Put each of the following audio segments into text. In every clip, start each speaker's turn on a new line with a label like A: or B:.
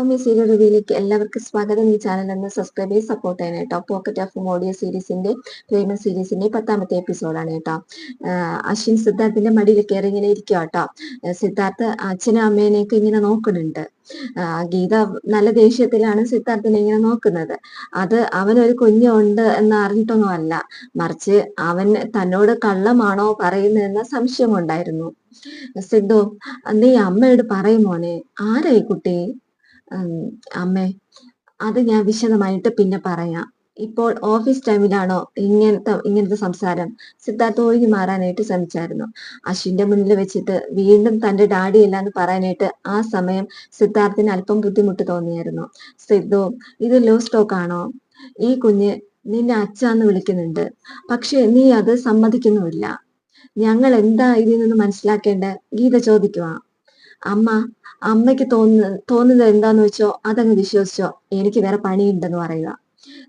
A: റിവ്യൂയിലേക്ക് എല്ലാവർക്കും സ്വാഗതം. ഈ ചാനൽ ഒന്ന് സബ്സ്ക്രൈബ് ചെയ്ത് സപ്പോർട്ട് ചെയ്യണം കേട്ടോ. പോക്കറ്റ് ഓഫ് ഓഡിയോ സീരീസിന്റെ പ്രേമ സീരീസിന്റെ പത്താമത്തെ എപ്പിസോഡാണ് കേട്ടോ. അശ്വിൻ സിദ്ധാർത്ഥിന്റെ മടിയിൽ കയറി ഇങ്ങനെ ഇരിക്കുക കേട്ടോ. സിദ്ധാർത്ഥ് അച്ഛനും അമ്മേനെയൊക്കെ ഇങ്ങനെ നോക്കുന്നുണ്ട്. ഗീത നല്ല ദേഷ്യത്തിലാണ് സിദ്ധാർത്ഥിനെ ഇങ്ങനെ നോക്കുന്നത്. അത് അവനൊരു കുഞ്ഞുണ്ട് എന്ന് അറിഞ്ഞിട്ടൊന്നും അല്ല മറിച്ച് അവൻ തന്നോട് കള്ളമാണോ പറയുന്നതെന്ന സംശയമുണ്ടായിരുന്നു സിദ്ധു നീ അമ്മയോട് പറയും മോനെ. ആരായി കുട്ടി? അമ്മേ അത് ഞാൻ വിശദമായിട്ട് പിന്നെ പറയാം. ഇപ്പോൾ ഓഫീസ് ടൈമിലാണോ ഇങ്ങനത്തെ ഇങ്ങനത്തെ സംസാരം? സിദ്ധാർത്ഥ ഒഴുകി മാറാനായിട്ട് ശ്രമിച്ചായിരുന്നു. അശ്വിന്റെ മുന്നിൽ വെച്ചിട്ട് വീണ്ടും തന്റെ ഡാഡി എന്ന് പറയാനായിട്ട് ആ സമയം സിദ്ധാർത്ഥിന് അല്പം ബുദ്ധിമുട്ട് തോന്നിയായിരുന്നു. സിദ്ധു ഇത് ലോ സ്റ്റോക്ക് ആണോ? ഈ കുഞ്ഞ് നിന്നെ അച്ഛന്ന് വിളിക്കുന്നുണ്ട്. പക്ഷെ നീ അത് സമ്മതിക്കുന്നുമില്ല. ഞങ്ങൾ എന്താ ഇതിൽ നിന്ന് മനസ്സിലാക്കേണ്ട? ഗീത ചോദിക്കുക അമ്മ അമ്മയ്ക്ക് തോന്നു തോന്നുന്നത് എന്താന്ന് വെച്ചോ അതങ്ങ് വിശ്വസിച്ചോ. എനിക്ക് വേറെ പണിയുണ്ടെന്ന് പറയുക.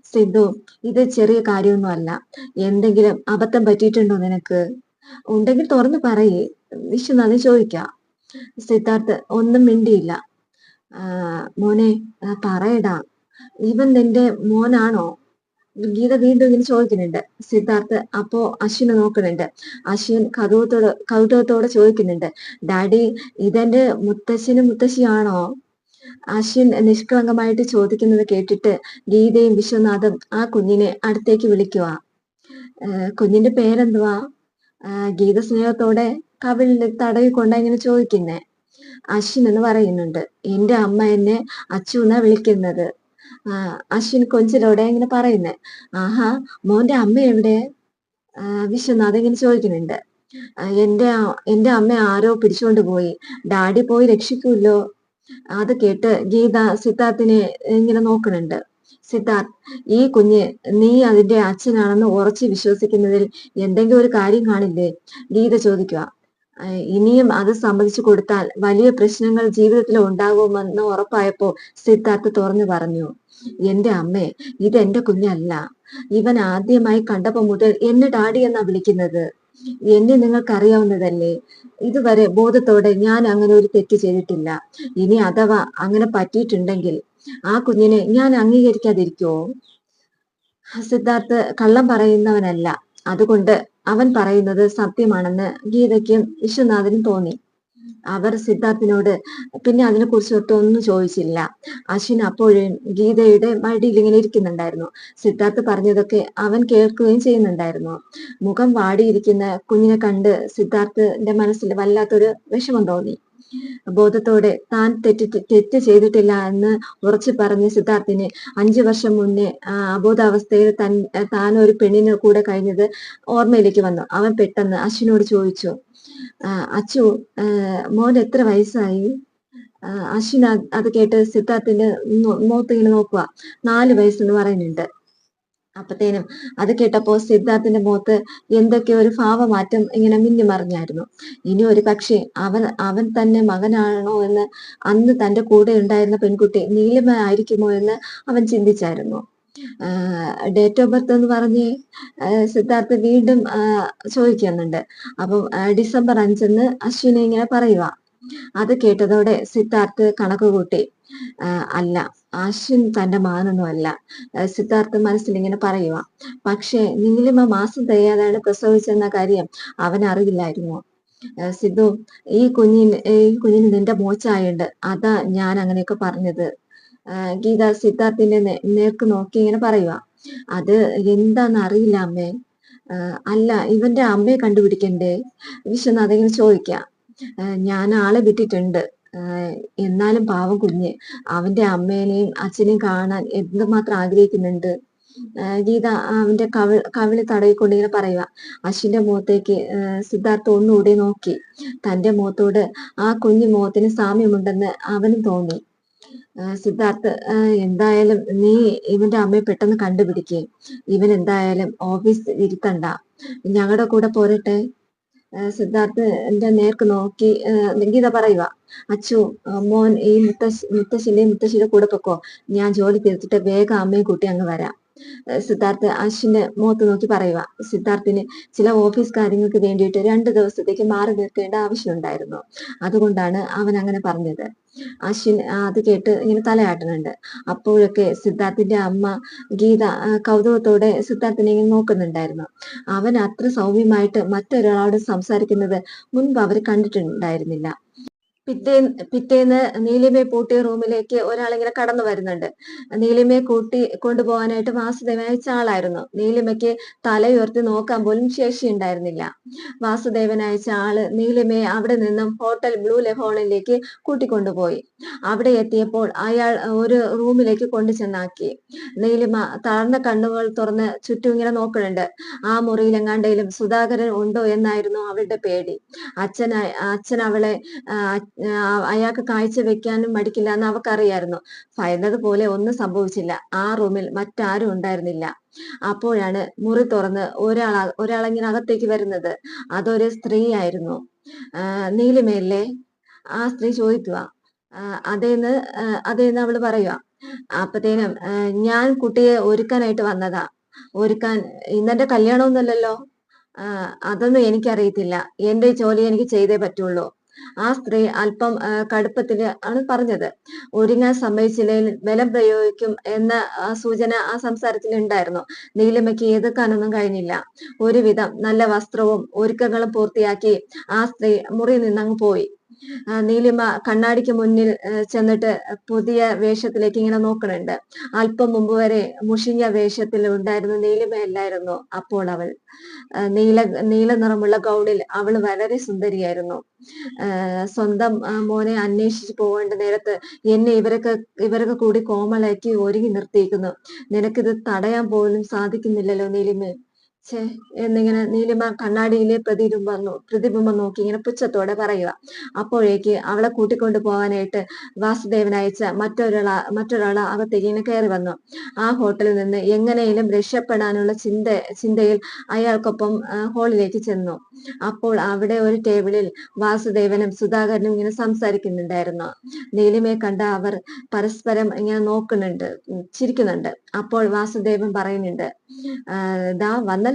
A: സിദ്ധു ഇത് ചെറിയ കാര്യമൊന്നും അല്ല എന്തെങ്കിലും അബദ്ധം പറ്റിയിട്ടുണ്ടോ നിനക്ക്? ഉണ്ടെങ്കിൽ തുറന്നു പറയേ. വിശു നന്ദി ചോദിക്ക. സിദ്ധാർത്ഥ് ഒന്നും മിണ്ടിയില്ല. മോനെ പറയടാ. ഇവൻ നിന്റെ മോനാണോ? ഗീത വീണ്ടും ഇങ്ങനെ ചോദിക്കുന്നുണ്ട്. സിദ്ധാർത്ഥ് അപ്പോ അശ്വിനെ നോക്കുന്നുണ്ട്. അശ്വിൻ കൗതുകത്തോട് കൗതുകത്തോടെ ചോദിക്കുന്നുണ്ട്. ഡാഡി ഇതെന്റെ മുത്തശ്ശനും മുത്തശ്ശിയാണോ? അശ്വിൻ നിഷ്കളങ്കമായിട്ട് ചോദിക്കുന്നത് കേട്ടിട്ട് ഗീതയും വിശ്വനാഥും ആ കുഞ്ഞിനെ അടുത്തേക്ക് വിളിക്കുക കുഞ്ഞിന്റെ പേരെന്തുവാ? ഗീത സ്നേഹത്തോടെ കവിളിൽ തടവിക്കൊണ്ട ഇങ്ങനെ ചോദിക്കുന്നേ. അശ്വിൻ എന്ന് പറയുന്നുണ്ട്. എന്റെ അമ്മ എന്നെ അച്ചു എന്നാ വിളിക്കുന്നത്? അശ്വിൻ കൊഞ്ചിലോടെ ഇങ്ങനെ പറയുന്നേ. ആഹാ മോന്റെ അമ്മ എവിടെ? വിശ്വനാഥ് ഇങ്ങനെ ചോദിക്കുന്നുണ്ട്. എന്റെ എന്റെ അമ്മ ആരോ പിടിച്ചുകൊണ്ട് പോയി. ഡാഡി പോയി രക്ഷിക്കൂല്ലോ അത് കേട്ട് ഗീത സിദ്ധാർത്ഥിനെ ഇങ്ങനെ നോക്കുന്നുണ്ട്. സിദ്ധാർത്ഥ് ഈ കുഞ്ഞ് നീ അതിന്റെ അച്ഛനാണെന്ന് ഉറച്ച് വിശ്വസിക്കുന്നതിൽ എന്തെങ്കിലും ഒരു കാര്യം കാണില്ലേ? ഗീത ചോദിക്കുക ഇനിയും അത് സമ്മതിച്ചു കൊടുത്താൽ വലിയ പ്രശ്നങ്ങൾ ജീവിതത്തിൽ ഉണ്ടാകുമെന്ന് ഉറപ്പായപ്പോ സിദ്ധാർത്ഥ് തുറന്നു പറഞ്ഞു. എന്റെ അമ്മേ ഇതെന്റെ കുഞ്ഞല്ല. ഇവൻ ആദ്യമായി കണ്ടപ്പോ മുതൽ എന്നെ ഡാഡി എന്നാ വിളിക്കുന്നത്? എന്നെ നിങ്ങൾക്കറിയാവുന്നതല്ലേ? ഇതുവരെ ബോധത്തോടെ ഞാൻ അങ്ങനെ ഒരു തെറ്റ് ചെയ്തിട്ടില്ല. ഇനി അഥവാ അങ്ങനെ പറ്റിയിട്ടുണ്ടെങ്കിൽ ആ കുഞ്ഞിനെ ഞാൻ അംഗീകരിക്കാതിരിക്കോ സിദ്ധാർത്ഥ് കള്ളം പറയുന്നവനല്ല. അതുകൊണ്ട് അവൻ പറയുന്നത് സത്യമാണെന്ന് ഗീതയ്ക്കും വിശ്വനാഥനും തോന്നി. അവർ സിദ്ധാർത്ഥിനോട് പിന്നെ അതിനെ കുറിച്ച് ഒന്നും ചോദിച്ചില്ല. അശ്വിൻ അപ്പോഴും ഗീതയുടെ മടിയിൽ ഇങ്ങനെ ഇരിക്കുന്നുണ്ടായിരുന്നു. സിദ്ധാർത്ഥ് പറഞ്ഞതൊക്കെ അവൻ കേൾക്കുകയും ചെയ്യുന്നുണ്ടായിരുന്നു. മുഖം വാടിയിരിക്കുന്ന കുഞ്ഞിനെ കണ്ട് സിദ്ധാർത്ഥിന്റെ മനസ്സിൽ വല്ലാത്തൊരു വിഷമം തോന്നി. ബോധത്തോടെ താൻ തെറ്റ് തെറ്റ് ചെയ്തിട്ടില്ല എന്ന് ഉറച്ചു പറഞ്ഞ സിദ്ധാർത്ഥിന് അഞ്ചു വർഷം മുന്നേ അബോധാവസ്ഥയിൽ തൻ താൻ ഒരു പെണ്ണിന് കൂടെ കഴിഞ്ഞത് ഓർമ്മയിലേക്ക് വന്നു. അവൻ പെട്ടെന്ന് അശ്വിനോട് ചോദിച്ചു അച്ചു മോൻ എത്ര വയസ്സായി? അശ്വിൻ അത് കേട്ട് സിദ്ധാർത്ഥിന്റെ മുഖത്ത് നോക്കുക നാല് വയസ്സെന്ന് പറയുന്നുണ്ട്. അപ്പത്തേനും അത് കേട്ടപ്പോ സിദ്ധാർത്ഥിന്റെ മുഖത്ത് എന്തൊക്കെ ഒരു ഭാവമാറ്റം ഇങ്ങനെ മിന്നി മറിഞ്ഞായിരുന്നു. ഇനി ഒരു പക്ഷേ അവൻ അവൻ തന്നെ മകനാണോ എന്ന് അന്ന് തന്റെ കൂടെ ഉണ്ടായിരുന്ന പെൺകുട്ടി നീലിമ ആയിരിക്കുമോ എന്ന് അവൻ ചിന്തിച്ചായിരുന്നു. ഡേറ്റ് ഓഫ് ബർത്ത് എന്ന് പറഞ്ഞ് സിദ്ധാർത്ഥ് വീണ്ടും ചോദിക്കുന്നുണ്ട്. അപ്പം ഡിസംബർ അഞ്ചെന്ന് അശ്വിനെ ഇങ്ങനെ പറയുക അത് കേട്ടതോടെ സിദ്ധാർത്ഥ് കണക്ക് കൂട്ടി. അല്ല ആശ്വിൻ തന്റെ മാനൊന്നും അല്ല. സിദ്ധാർത്ഥ മനസ്സിൽ ഇങ്ങനെ പറയുക പക്ഷേ നീലിമ മാസം തികയാതാണ് പ്രസവിച്ചെന്ന കാര്യം അവൻ അറിയില്ലായിരുന്നു സിദ്ധു ഈ കുഞ്ഞിന് ഈ കുഞ്ഞിന് നിന്റെ മോച്ചായുണ്ട്. അതാ ഞാൻ അങ്ങനെയൊക്കെ പറഞ്ഞത്. ഗീത സിദ്ധാർത്ഥിന്റെ നേർക്ക് നോക്കി ഇങ്ങനെ പറയുക അത് എന്താന്ന് അറിയില്ല അമ്മേ. അല്ല ഇവന്റെ അമ്മയെ കണ്ടുപിടിക്കണ്ടേ? വിശ്വനാഥ് ഇങ്ങനെ ചോദിക്കാം ഞാൻ ആളെ വിട്ടിട്ടുണ്ട്. എന്നാലും പാവം കുഞ്ഞ്. അവന്റെ അമ്മേനെയും അച്ഛനെയും കാണാൻ എന്തുമാത്രം ആഗ്രഹിക്കുന്നുണ്ട്? ഗീത അവന്റെ കവി കവിളി തടവിക്കൊണ്ട് ഇങ്ങനെ പറയുക അശ്വിന്റെ മുഖത്തേക്ക് സിദ്ധാർത്ഥ ഒന്നുകൂടി നോക്കി. തന്റെ മുഖത്തോട് ആ കുഞ്ഞു മുഖത്തിന് സാമ്യമുണ്ടെന്ന് അവനും തോന്നി. സിദ്ധാർത്ഥ് എന്തായാലും നീ ഇവന്റെ അമ്മയെ പെട്ടെന്ന് കണ്ടുപിടിക്കേ. ഇവൻ എന്തായാലും ഓഫീസ് ഇരുത്തണ്ട. ഞങ്ങളുടെ കൂടെ പോരട്ടെ? സിദ്ധാർത്ഥ് എന്റെ നേർക്ക് നോക്കി ഗീത പറയുക അച്ചു മോൻ ഈ മുത്തശ്ശി മുത്തശ്ശിന്റെ മുത്തശ്ശിയുടെ കൂടെ പൊക്കോ ഞാൻ ജോലി തീർത്തിട്ട് വേഗം അമ്മയും കൂട്ടി അങ്ങ് വരാം. സിദ്ധാർത്ഥ് അശ്വിന്റെ മുഖത്ത് നോക്കി പറയുക. സിദ്ധാർത്ഥിന് ചില ഓഫീസ് കാര്യങ്ങൾക്ക് വേണ്ടിയിട്ട് രണ്ട് ദിവസത്തേക്ക് മാറി നിൽക്കേണ്ട ആവശ്യമുണ്ടായിരുന്നു. അതുകൊണ്ടാണ് അവൻ അങ്ങനെ പറഞ്ഞത്. അശ്വിൻ അത് കേട്ട് ഇങ്ങനെ തലയാട്ടുന്നുണ്ട്. അപ്പോഴൊക്കെ സിദ്ധാർത്ഥിന്റെ അമ്മ ഗീത കൗതുകത്തോടെ സിദ്ധാർത്ഥിനെ ഇങ്ങനെ നോക്കുന്നുണ്ടായിരുന്നു. അവൻ അത്ര സൗമ്യമായിട്ട് മറ്റൊരാളോട് സംസാരിക്കുന്നത് മുൻപ് അവർ കണ്ടിട്ടുണ്ടായിരുന്നില്ല. പിറ്റേ പിറ്റേന്ന് നീലിമയെ പൂട്ടിയ റൂമിലേക്ക് ഒരാളിങ്ങനെ കടന്നു വരുന്നുണ്ട്. നീലിമയെ കൂട്ടി കൊണ്ടുപോകാനായിട്ട് വാസുദേവൻ അയച്ച ആളായിരുന്നു. നീലിമയ്ക്ക് തലയുയർത്തി നോക്കാൻ പോലും ശേഷി ഉണ്ടായിരുന്നില്ല. വാസുദേവൻ അയച്ച ആൾ നീലിമയെ അവിടെ നിന്നും ഹോട്ടൽ ബ്ലൂ ലെഹോണിലേക്ക് കൂട്ടിക്കൊണ്ടുപോയി. അവിടെ എത്തിയപ്പോൾ അയാൾ ഒരു റൂമിലേക്ക് കൊണ്ടു ചെന്നാക്കി നീലിമ തളർന്ന കണ്ണുകൾ തുറന്ന് ചുറ്റും ഇങ്ങനെ നോക്കുന്നുണ്ട്. ആ മുറിയിൽ സുധാകരൻ ഉണ്ടോ എന്നായിരുന്നു അവളുടെ പേടി. അച്ഛൻ അച്ഛൻ അവളെ അയാൾക്ക് കാഴ്ച വെക്കാനും മടിക്കില്ല എന്ന് അവക്കറിയായിരുന്നു. ഭയന്നത് പോലെ ഒന്നും സംഭവിച്ചില്ല. ആ റൂമിൽ മറ്റാരും ഉണ്ടായിരുന്നില്ല. അപ്പോഴാണ് മുറി തുറന്ന് ഒരാൾ ഒരാളിങ്ങനെ അകത്തേക്ക് വരുന്നത്. അതൊരു സ്ത്രീ ആയിരുന്നു. നീലിമയല്ലേ? ആ സ്ത്രീ ചോദിക്കുക. അതേന്ന് അതേന്ന് അവൾ പറയുക. അപ്പത്തേനും ഞാൻ കുട്ടിയെ ഒരുക്കാനായിട്ട് വന്നതാ. ഒരുക്കാൻ ഇന്നെന്റെ കല്യാണമൊന്നുമല്ലല്ലോ? അതൊന്നും എനിക്കറിയത്തില്ല. എന്റെ ജോലി എനിക്ക് ചെയ്തേ പറ്റുള്ളൂ. ആ സ്ത്രീ അല്പം കടുപ്പത്തിൽ ആണ് പറഞ്ഞത്. ഒരുങ്ങാൻ സമ്മതിച്ചില്ലെങ്കിൽ ബലം പ്രയോഗിക്കും എന്ന സൂചന ആ സംസാരത്തിൽ ഉണ്ടായിരുന്നു. നീലിമയ്ക്ക് എതിർക്കാനൊന്നും കഴിഞ്ഞില്ല. ഒരുവിധം നല്ല വസ്ത്രവും ഒരുക്കങ്ങളും പൂർത്തിയാക്കി ആ സ്ത്രീ മുറിയിൽ നിന്നങ്ങ് പോയി. നീലിമ കണ്ണാടിക്ക് മുന്നിൽ ചെന്നിട്ട് പുതിയ വേഷത്തിലേക്ക് ഇങ്ങനെ നോക്കണുണ്ട്. അല്പം മുമ്പ് വരെ മുഷിഞ്ഞ വേഷത്തിൽ ഉണ്ടായിരുന്ന നീലിമയല്ലായിരുന്നു അപ്പോൾ അവൾ. നീല നീല നിറമുള്ള ഗൗണിൽ അവൾ വളരെ സുന്ദരിയായിരുന്നു. സ്വന്തം മോനെ അന്വേഷിച്ചു പോകേണ്ട നേരത്ത് എന്നെ ഇവരൊക്കെ ഇവരൊക്കെ കൂടി കോമളാക്കി ഒരുങ്ങി നിർത്തിയിരിക്കുന്നു. നിനക്കിത് തടയാൻ പോലും സാധിക്കുന്നില്ലല്ലോ നീലിമ. ഛേ എന്നിങ്ങനെ നീലിമ കണ്ണാടിയിലെ പ്രതിരൂപം പ്രതിബിംബം നോക്കി ഇങ്ങനെ പുച്ഛത്തോടെ പറയുക. അപ്പോഴേക്ക് അവളെ കൂട്ടിക്കൊണ്ടു പോകാനായിട്ട് വാസുദേവൻ അയച്ച മറ്റൊരാള മറ്റൊരാൾ അകത്തേക്ക് ഇങ്ങനെ കയറി വന്നു. ആ ഹോട്ടലിൽ നിന്ന് എങ്ങനെയും രക്ഷപ്പെടാനുള്ള ചിന്ത ചിന്തയിൽ അയാൾക്കൊപ്പം ഹോളിലേക്ക് ചെന്നു. അപ്പോൾ അവിടെ ഒരു ടേബിളിൽ വാസുദേവനും സുധാകരനും ഇങ്ങനെ സംസാരിക്കുന്നുണ്ടായിരുന്നു. നീലിമയെ കണ്ട അവർ പരസ്പരം ഇങ്ങനെ നോക്കുന്നുണ്ട് ചിരിക്കുന്നുണ്ട്. അപ്പോൾ വാസുദേവൻ പറയുന്നുണ്ട് "ആ, ദാ വന്നല്ലോ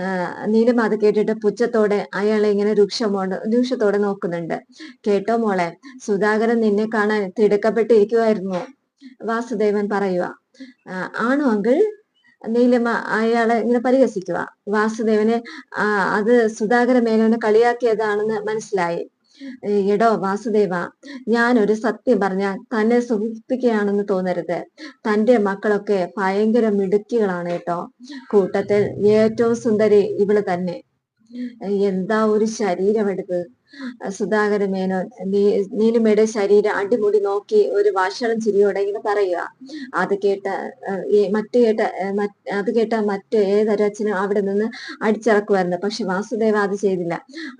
A: ആ, നീലം അത് കേട്ടിട്ട് പുച്ഛത്തോടെ അയാളെ ഇങ്ങനെ രൂക്ഷമോട് രൂക്ഷത്തോടെ നോക്കുന്നുണ്ട്. കേട്ടോ മോളെ സുധാകരൻ നിന്നെ കാണാൻ തിടുക്കപ്പെട്ടിരിക്കുമായിരുന്നു വാസുദേവൻ പറയുക "ആ, ആണോ അങ്കിൾ? നീലിമ അയാളെ ഇങ്ങനെ പരിഹസിക്കുക വാസുദേവനെ അത് സുധാകര മേനോനെ കളിയാക്കിയതാണെന്ന് മനസ്സിലായി. എടോ വാസുദേവ ഞാൻ ഒരു സത്യം പറഞ്ഞാൽ തന്നെ സുഖിപ്പിക്കുകയാണെന്ന് തോന്നരുത്. തന്റെ മക്കളൊക്കെ ഭയങ്കര മിടുക്കികളാണ് കേട്ടോ. കൂട്ടത്തിൽ ഏറ്റവും സുന്ദരി ഇവൾ തന്നെ. എന്താ ഒരു ശരീരമെടുത്ത്. സുധാകര മേനോൻ നീലിമയുടെ ശരീരം അടിമുടി നോക്കി ഒരു വാഷളം ചിരിയോടെ ഇങ്ങനെ പറയുക. അത് കേട്ട മറ്റു കേട്ട അത് കേട്ട മറ്റ് ഏതൊരച്ഛനും അവിടെ നിന്ന് അടിച്ചിറക്കുമായിരുന്നു. പക്ഷെ വാസുദേവ അത് ചെയ്തില്ല.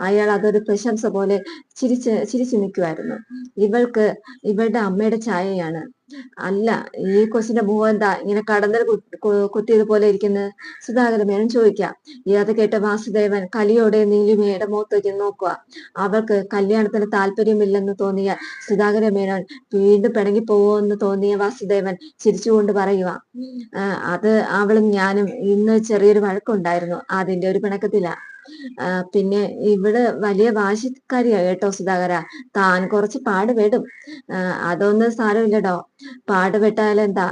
A: അയാൾ അതൊരു പ്രശംസ പോലെ ചിരിച്ച് ചിരിച്ചു നിൽക്കുമായിരുന്നു. ഇവൾക്ക് ഇവളുടെ അമ്മയുടെ ഛായയാണ്. അല്ല ഈ കൊച്ചിന്റെ മുഖം എന്താ ഇങ്ങനെ കടന്നൽ കുത്തിയത് പോലെ ഇരിക്കുന്നത് സുധാകര മേനോൻ ചോദിക്കാം. അത് കേട്ട വാസുദേവൻ കലിയോടെ നീലിമയുടെ മുഖത്തേക്ക് നോക്കുക അവൾക്ക് കല്യാണത്തിന് താല്പര്യമില്ലെന്ന് തോന്നിയ സുധാകര മേനോൻ വീണ്ടും പിണങ്ങി പോവുമെന്ന് തോന്നിയ വാസുദേവൻ ചിരിച്ചുകൊണ്ട് പറയുക അത് അവളും ഞാനും ഇന്ന് ചെറിയൊരു വഴക്കുണ്ടായിരുന്നു. അതിന്റെ ഒരു പിണക്കത്തില. പിന്നെ ഇവിടെ വലിയ വാശിക്കാരിയാ കേട്ടോ സുധാകര. താൻ കുറച്ച് പാടുപെടും അതൊന്നും സാരമില്ലടോ. പാടുപെട്ടാലെന്താ എന്താ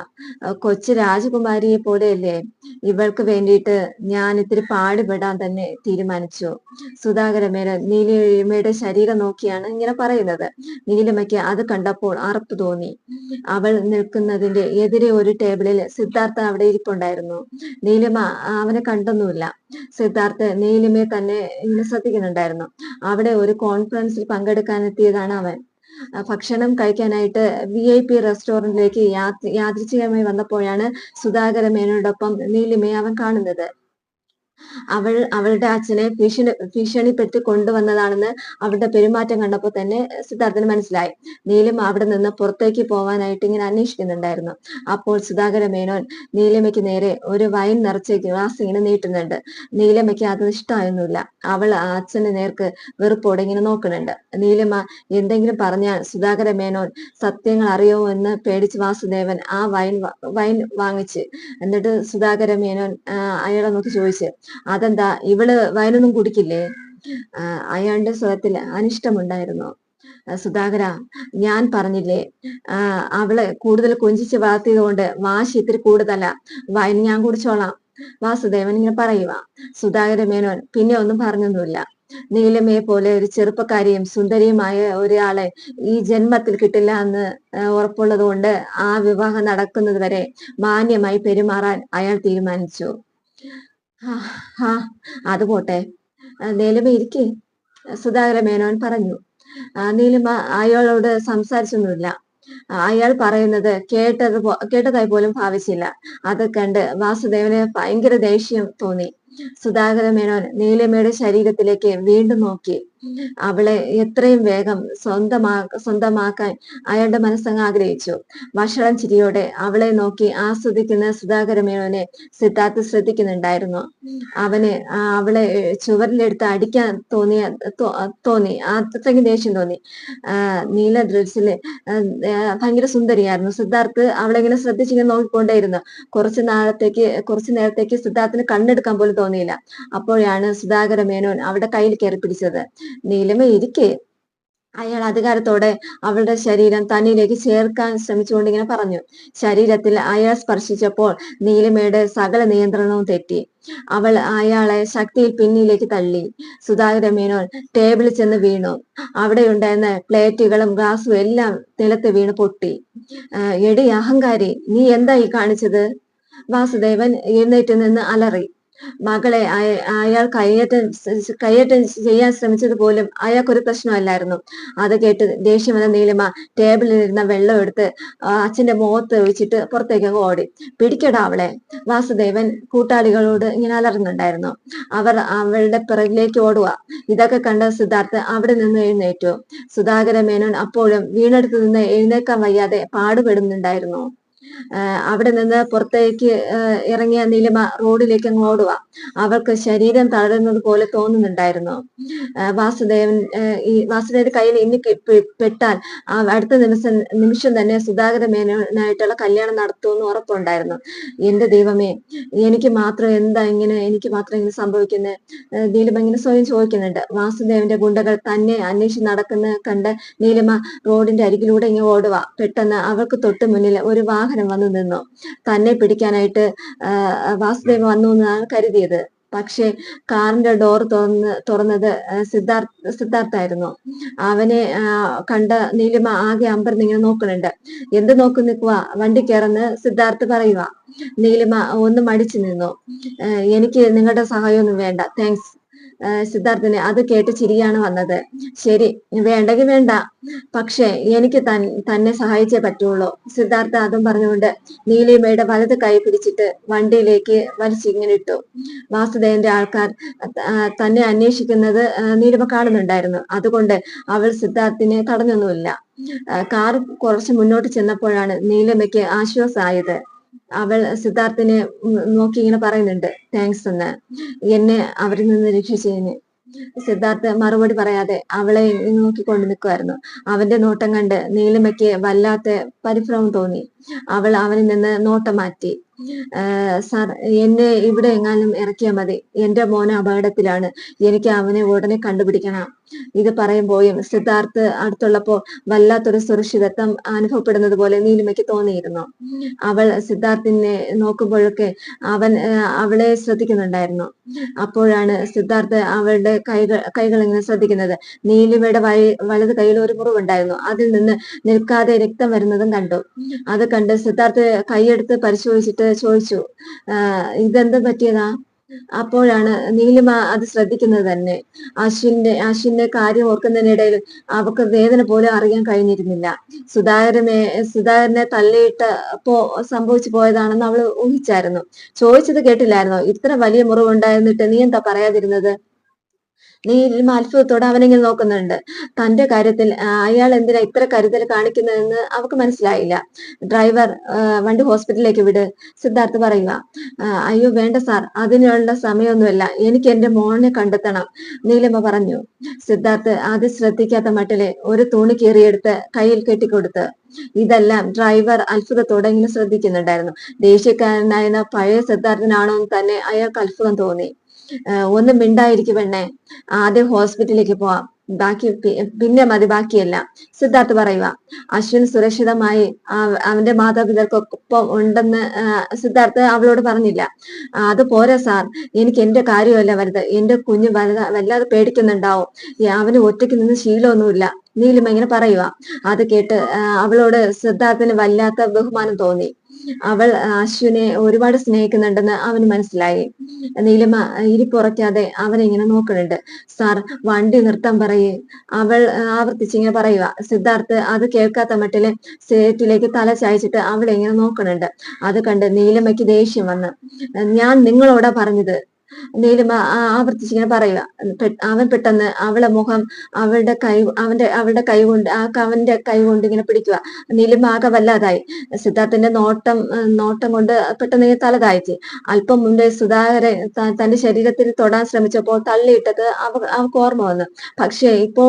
A: കൊച്ചു രാജകുമാരിയെ പോലെയല്ലേ? ഇവൾക്ക് വേണ്ടിയിട്ട് ഞാൻ ഇത്തിരി പാടുപെടാൻ തന്നെ തീരുമാനിച്ചു. സുധാകര മേലെ നീലിമയുടെ ശരീരം നോക്കിയാണ് ഇങ്ങനെ പറയുന്നത്. നീലിമയ്ക്ക് അത് കണ്ടപ്പോൾ അറപ്പ് തോന്നി. അവൾ നിൽക്കുന്നതിന്റെ എതിരെ ഒരു ടേബിളിൽ സിദ്ധാർത്ഥ അവിടെ ഇരിപ്പുണ്ടായിരുന്നു. നീലിമ അവനെ കണ്ടൊന്നുമില്ല. സിദ്ധാർത്ഥ് നീലിമയെ തന്നെ ഇങ്ങനെ ശ്രദ്ധിക്കുന്നുണ്ടായിരുന്നു. അവിടെ ഒരു കോൺഫറൻസിൽ പങ്കെടുക്കാൻ എത്തിയതാണ് അവൻ. ഭക്ഷണം കഴിക്കാനായിട്ട് വി ഐ പി റെസ്റ്റോറന്റിലേക്ക് യാദൃച്ഛികമായി വന്നപ്പോഴാണ് സുധാകര മേനോടൊപ്പം നീലിമയെ അവൻ കാണുന്നത്. അവൾ അവളുടെ അച്ഛനെ ഭീഷണി ഭീഷണിപ്പെട്ട് കൊണ്ടുവന്നതാണെന്ന് അവളുടെ പെരുമാറ്റം കണ്ടപ്പോൾ തന്നെ സിദ്ധാർത്ഥന് മനസ്സിലായി. നീലിമ അവിടെ നിന്ന് പുറത്തേക്ക് പോവാനായിട്ട് ഇങ്ങനെ അന്വേഷിക്കുന്നുണ്ടായിരുന്നു. അപ്പോൾ സുധാകര മേനോൻ നീലിമയ്ക്ക് നേരെ ഒരു വൈൻ നിറച്ച ഗ്ലാസ് ഇങ്ങനെ നീട്ടുന്നുണ്ട്. നീലിമയ്ക്ക് അത് ഇഷ്ടമായൊന്നുമില്ല അവൾ അച്ഛന് നേർക്ക് വെറുപ്പോടെ ഇങ്ങനെ നോക്കുന്നുണ്ട്. നീലിമ എന്തെങ്കിലും പറഞ്ഞാൽ സുധാകര മേനോൻ സത്യങ്ങൾ അറിയോ എന്ന് പേടിച്ച് വാസുദേവൻ ആ വൈൻ വൈൻ വാങ്ങിച്ച്. എന്നിട്ട് സുധാകര മേനോൻ അയാളെ നോക്കി ചോദിച്ചു അതെന്താ? ഇവൾ വയനൊന്നും കുടിക്കില്ലേ? അയാളുടെ സ്വരത്തിൽ അനിഷ്ടമുണ്ടായിരുന്നു? സുധാകര ഞാൻ പറഞ്ഞില്ലേ അവളെ കൂടുതൽ കൊഞ്ചിച്ച് വളർത്തിയത് കൊണ്ട് വാശി ഇത്തിരി കൂടുതല. വയൻ ഞാൻ കുടിച്ചോളാം. വാസുദേവൻ ഇങ്ങനെ പറയുക സുധാകര മേനോൻ പിന്നെ ഒന്നും പറഞ്ഞൊന്നുമില്ല. നീലമയെ പോലെ ഒരു ചെറുപ്പക്കാരിയും സുന്ദരിയുമായ ഒരാളെ ഈ ജന്മത്തിൽ കിട്ടില്ല എന്ന് ഉറപ്പുള്ളത് കൊണ്ട് ആ വിവാഹം നടക്കുന്നത് വരെ മാന്യമായി പെരുമാറാൻ അയാൾ തീരുമാനിച്ചു. ആ അത് പോട്ടെ. നീലിമ ഇരിക്കേ. സുധാകര മേനോൻ പറഞ്ഞു. നീലിമ അയാളോട് സംസാരിച്ചൊന്നുമില്ല. അയാൾ പറയുന്നത് കേട്ടത് കേട്ടതായി പോലും ഭാവിച്ചില്ല. അത് കണ്ട് വാസുദേവന് ഭയങ്കര ദേഷ്യം തോന്നി. സുധാകര മേനോൻ നീലിമയുടെ ശരീരത്തിലേക്ക് വീണ്ടും നോക്കി. അവളെ എത്രയും വേഗം സ്വന്തമാ സ്വന്തമാക്കാൻ അയാളുടെ മനസ്സങ്ങ് ആഗ്രഹിച്ചു. വഷളം ചിരിയോടെ അവളെ നോക്കി ആസ്വദിക്കുന്ന സുധാകരമേനോനെ സിദ്ധാർത്ഥ് ശ്രദ്ധിക്കുന്നുണ്ടായിരുന്നു. അവന് അവളെ ചുവരിലെടുത്ത് അടിക്കാൻ തോന്നിയ തോന്നി. അത്രയ്ക്ക് ദേഷ്യം തോന്നി. നീല ഡ്രസ്സിൽ ഭയങ്കര സുന്ദരിയായിരുന്നു. സിദ്ധാർത്ഥ് അവളെ ഇങ്ങനെ ശ്രദ്ധിച്ചിങ്ങനെ നോക്കിക്കൊണ്ടേയിരുന്നു. കുറച്ച് നാളത്തേക്ക് കുറച്ചു നേരത്തേക്ക് സിദ്ധാർത്ഥിന് കണ്ണെടുക്കാൻ പോലും തോന്നിയില്ല. അപ്പോഴാണ് സുധാകര അവളുടെ കയ്യിൽ കയറി പിടിച്ചത്. നീലിമ ഇരിക്കെ അയാൾ അധികാരത്തോടെ അവളുടെ ശരീരം തന്നിലേക്ക് ചേർക്കാൻ ശ്രമിച്ചുകൊണ്ട് ഇങ്ങനെ പറഞ്ഞു. ശരീരത്തിൽ അയാൾ സ്പർശിച്ചപ്പോൾ നീലിമയുടെ സകല നിയന്ത്രണവും തെറ്റി. അവൾ അയാളെ ശക്തിയിൽ പിന്നിലേക്ക് തള്ളി. സുധാകര മേനോൻ ടേബിളിൽ ചെന്ന് വീണു. അവിടെ ഉണ്ടായിരുന്ന പ്ലേറ്റുകളും ഗ്ലാസും എല്ലാം നിലത്ത് വീണ് പൊട്ടി. എടി അഹങ്കാരി നീ എന്തായി കാണിച്ചത്? വാസുദേവൻ എഴുന്നേറ്റ് നിന്ന് അലറി. മകളെ അയാൾ കയ്യേറ്റം കയ്യേറ്റം ചെയ്യാൻ ശ്രമിച്ചത് പോലും അയാൾക്കൊരു പ്രശ്നമല്ലായിരുന്നു. അത് കേട്ട് ദേഷ്യം വന്ന നീലിമ ടേബിളിൽ ഇരുന്ന വെള്ളം എടുത്ത് അച്ഛന്റെ മുഖത്ത് ഒഴിച്ചിട്ട് പുറത്തേക്ക് ഓടി. പിടിക്കടാ അവളെ. വാസുദേവൻ കൂട്ടാളികളോട് ഇങ്ങനെ അലർന്നുണ്ടായിരുന്നു അവർ അവളുടെ പിറകിലേക്ക് ഓടുക ഇതൊക്കെ കണ്ട സിദ്ധാർത്ഥ് അവിടെ നിന്ന് എഴുന്നേറ്റു. സുധാകര മേനോൻ അപ്പോഴും വീണെടുത്ത് നിന്ന് എഴുന്നേക്കാൻ വയ്യാതെ പാടുപെടുന്നുണ്ടായിരുന്നു. അവിടെ നിന്ന് പുറത്തേക്ക് ഇറങ്ങിയ നീലിമ റോഡിലേക്ക് അങ്ങ് ഓടുക. അവൾക്ക് ശരീരം തളരുന്നത് പോലെ തോന്നുന്നുണ്ടായിരുന്നു. വാസുദേവൻ ഈ വാസുദേവന്റെ കയ്യിൽ ഇനി പെട്ടാൽ അടുത്ത നിമിഷം നിമിഷം തന്നെ സുധാകര മേനോനായിട്ടുള്ള കല്യാണം നടത്തുമെന്ന് ഉറപ്പുണ്ടായിരുന്നു. എന്റെ ദൈവമേ എനിക്ക് മാത്രം എന്താ ഇങ്ങനെ എനിക്ക് മാത്രം ഇങ്ങനെ സംഭവിക്കുന്നത് നീലിമ ഇങ്ങനെ സ്വയം ചോദിക്കുന്നുണ്ട്. വാസുദേവന്റെ ഗുണ്ടകൾ തന്നെ അന്വേഷിച്ച് നടക്കുന്ന കണ്ട് നീലിമ റോഡിന്റെ അരികിലൂടെ ഇങ്ങനെ ഓടുക. പെട്ടെന്ന് അവൾക്ക് തൊട്ട് മുന്നിൽ ഒരു വാഹനം വന്നു നിന്നു. തന്നെ പിടിക്കാനായിട്ട് വാസുദേവ് വന്നു എന്നാണ് കരുതിയത്. പക്ഷെ കാറിന്റെ ഡോർ തുറന്ന് തുറന്നത് സിദ്ധാർത്ഥ സിദ്ധാർത്ഥായിരുന്നു അവനെ കണ്ട നീലിമ ആകെ അമ്പരന്നിങ്ങനെ നോക്കുന്നുണ്ട്. എന്ത് നോക്കി നിൽക്കുക വണ്ടി കയറന്ന് സിദ്ധാർത്ഥ് പറയുക നീലിമ ഒന്ന് മടിച്ചു നിന്നു. എനിക്ക് നിങ്ങളുടെ സഹായമൊന്നും വേണ്ട. താങ്ക്സ്. സിദ്ധാർത്ഥന് അത് കേട്ട് ചിരിയാണ് വന്നത്. ശരി വേണ്ടെങ്കിൽ വേണ്ട. പക്ഷേ എനിക്ക് തൻ തന്നെ സഹായിച്ചേ പറ്റുള്ളൂ. സിദ്ധാർത്ഥ അതും പറഞ്ഞുകൊണ്ട് നീലിമയുടെ വലത് കൈ പിടിച്ചിട്ട് വണ്ടിയിലേക്ക് വലിച്ചിങ്ങനെ ഇട്ടു. വാസുദേവന്റെ ആൾക്കാർ തന്നെ അന്വേഷിക്കുന്നത് നീലിമ കാണുന്നുണ്ടായിരുന്നു അതുകൊണ്ട് അവൾ സിദ്ധാർത്ഥിനെ തടഞ്ഞൊന്നുമില്ല. കാർ കുറച്ച് മുന്നോട്ട് ചെന്നപ്പോഴാണ് നീലിമയ്ക്ക് ആശ്വാസമായത്. അവൾ സിദ്ധാർത്ഥിനെ നോക്കി ഇങ്ങനെ പറയുന്നുണ്ട്. താങ്ക്സ് എന്ന്. എന്നെ അവരിൽ നിന്ന് രക്ഷിച്ചതിന്. സിദ്ധാർത്ഥ മറുപടി പറയാതെ അവളെ നോക്കിക്കൊണ്ട് നിൽക്കുമായിരുന്നു അവന്റെ നോട്ടം കണ്ട് നീലിമയ്ക്ക് വല്ലാത്ത പരിഭ്രമം തോന്നി. അവൾ അവനിൽ നിന്ന് നോട്ടം മാറ്റി. സാർ എന്നെ ഇവിടെ എങ്ങാനും ഇറക്കിയാൽ മതി. എന്റെ മോനെ അപകടത്തിലാണ്. എനിക്ക് അവനെ ഉടനെ കണ്ടുപിടിക്കണം. ഇത് പറയുമ്പോഴും സിദ്ധാർത്ഥ് അടുത്തുള്ളപ്പോ വല്ലാത്തൊരു സുരക്ഷിതത്വം അനുഭവപ്പെടുന്നത് പോലെ നീലിമയ്ക്ക് തോന്നിയിരുന്നു. അവൾ സിദ്ധാർത്ഥിനെ നോക്കുമ്പോഴൊക്കെ അവൻ അവളെ ശ്രദ്ധിക്കുന്നുണ്ടായിരുന്നു. അപ്പോഴാണ് സിദ്ധാർത്ഥ് അവളുടെ കൈകൾ കൈകൾ ഇങ്ങനെ ശ്രദ്ധിക്കുന്നത്. നീലിമയുടെ വഴി വലത് കയ്യിൽ ഒരു മുറിവുണ്ടായിരുന്നു. അതിൽ നിന്ന് നിൽക്കാതെ രക്തം വരുന്നതും കണ്ടു. അത് കണ്ട് സിദ്ധാർത്ഥ് കൈയെടുത്ത് പരിശോധിച്ചിട്ട് ചോദിച്ചു ഇതെന്ത് പറ്റിയതാ? അപ്പോഴാണ് നീലിമ അത് ശ്രദ്ധിക്കുന്നത് തന്നെ. അശ്വിന്റെ അശ്വിന്റെ കാര്യം ഓർക്കുന്നതിനിടയിൽ അവക്ക് വേദന പോലും അറിയാൻ കഴിഞ്ഞിരുന്നില്ല. സുധാകരനെ സുധാകരനെ തള്ളിയിട്ടപ്പോ സംഭവിച്ചു പോയതാണെന്ന് അവൾ ഊഹിച്ചായിരുന്നു. ചോദിച്ചത് കേട്ടില്ലായിരുന്നോ? ഇത്ര വലിയ മുറിവുണ്ടായിരുന്നിട്ട് നീ എന്താ പറയാതിരുന്നത്? നീ അത്ഭുതത്തോടെ അവനെങ്കിലും നോക്കുന്നുണ്ട്. തന്റെ കാര്യത്തിൽ അയാൾ എന്തിനാ ഇത്ര കരുതൽ കാണിക്കുന്നതെന്ന് അവക്ക് മനസ്സിലായില്ല. ഡ്രൈവർ വണ്ടി ഹോസ്പിറ്റലിലേക്ക് വിട്. സിദ്ധാർത്ഥ് പറയുക അയ്യോ വേണ്ട സാർ അതിനുള്ള സമയമൊന്നുമില്ല. എനിക്ക് എന്റെ മോനെ കണ്ടെത്തണം. നീലമ്മ പറഞ്ഞു. സിദ്ധാർത്ഥ് ആദ്യം ശ്രദ്ധിക്കാത്ത മട്ടിലെ ഒരു തുണി കീറിയെടുത്ത് കയ്യിൽ കെട്ടിക്കൊടുത്ത്. ഇതെല്ലാം ഡ്രൈവർ അത്ഭുതത്തോടെ ഇങ്ങനെ ശ്രദ്ധിക്കുന്നുണ്ടായിരുന്നു. ദേഷ്യക്കാരനായിരുന്ന പഴയ സിദ്ധാർത്ഥനാണോ എന്ന് തന്നെ അയാൾക്ക് അത്ഭുതം തോന്നി. ഒന്നും മിണ്ടായിരിക്കും പെണ്ണെ. ആദ്യം ഹോസ്പിറ്റലിലേക്ക് പോവാം. ബാക്കി പിന്നെ മതി ബാക്കിയല്ല. സിദ്ധാർത്ഥ് പറയുക അശ്വിൻ സുരക്ഷിതമായി അവന്റെ മാതാപിതാക്കൾക്കൊപ്പം ഉണ്ടെന്ന് സിദ്ധാർത്ഥ് അവളോട് പറഞ്ഞില്ല. അത് പോരാ സാർ. എനിക്ക് എന്റെ കാര്യമല്ല വലുത്. എന്റെ കുഞ്ഞ് വലുത വല്ലാതെ പേടിക്കുന്നുണ്ടാവും. അവന് ഒറ്റയ്ക്ക് നിന്ന് ശീലമൊന്നുമില്ല. നീലും ഇങ്ങനെ പറയുക അത് കേട്ട് അവളോട് സിദ്ധാർത്ഥിന് വല്ലാത്ത ബഹുമാനം തോന്നി. അവൾ അശ്വിനെ ഒരുപാട് സ്നേഹിക്കുന്നുണ്ടെന്ന് അവന് മനസ്സിലായി. നീലിമ ഇരിപ്പുറയ്ക്കാതെ അവനിങ്ങനെ നോക്കുന്നുണ്ട്. സാർ വണ്ടി നൃത്തം പറയേ. അവൾ ആവർത്തിച്ചിങ്ങനെ പറയുക. സിദ്ധാർത്ഥ് അത് കേൾക്കാത്ത മട്ടിൽ സേറ്റിലേക്ക് തല ചായച്ചിട്ട് അവൾ ഇങ്ങനെ നോക്കുന്നുണ്ട്. അത് കണ്ട് നീലിമയ്ക്ക് ദേഷ്യം വന്ന് ഞാൻ നിങ്ങളോടാ പറഞ്ഞത്? നീലിമ ആവർത്തിച്ചിങ്ങനെ പറയുക. അവൻ പെട്ടെന്ന് അവളെ മുഖം അവളുടെ കൈ അവന്റെ അവളുടെ കൈ കൊണ്ട് ആ അവന്റെ കൈ കൊണ്ട് ഇങ്ങനെ പിടിക്കുക. നീലിമ ആകെ വല്ലാതായി. സിദ്ധാർത്ഥന്റെ നോട്ടം നോട്ടം കൊണ്ട് പെട്ടെന്ന് തല താഴ്ത്തി അല്പം മുമ്പേ സുധാകരൻ തന്റെ ശരീരത്തിൽ തൊടാൻ ശ്രമിച്ചപ്പോൾ തള്ളിയിട്ടത് അവ അവക്ക് ഓർമ്മ വന്നു. പക്ഷേ ഇപ്പോ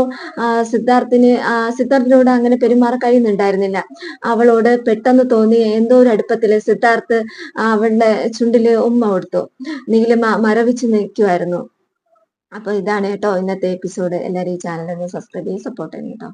A: സിദ്ധാർത്ഥിന് സിദ്ധാർത്ഥിനോട് അങ്ങനെ പെരുമാറ കഴിയുന്നുണ്ടായിരുന്നില്ല. അവളോട് പെട്ടെന്ന് തോന്നി എന്തോ ഒരു അടുപ്പത്തിൽ സിദ്ധാർത്ഥ് അവളുടെ ചുണ്ടിൽ ഉമ്മ കൊടുത്തു. നീലിമ മരവിച്ച് നിൽക്കുമായിരുന്നു അപ്പൊ ഇതാണ് കേട്ടോ ഇന്നത്തെ എപ്പിസോഡ് എല്ലാവരും ഈ ചാനൽ ഒന്ന് സബ്സ്ക്രൈബ് ചെയ്ത് സപ്പോർട്ട് ചെയ്യണം കേട്ടോ.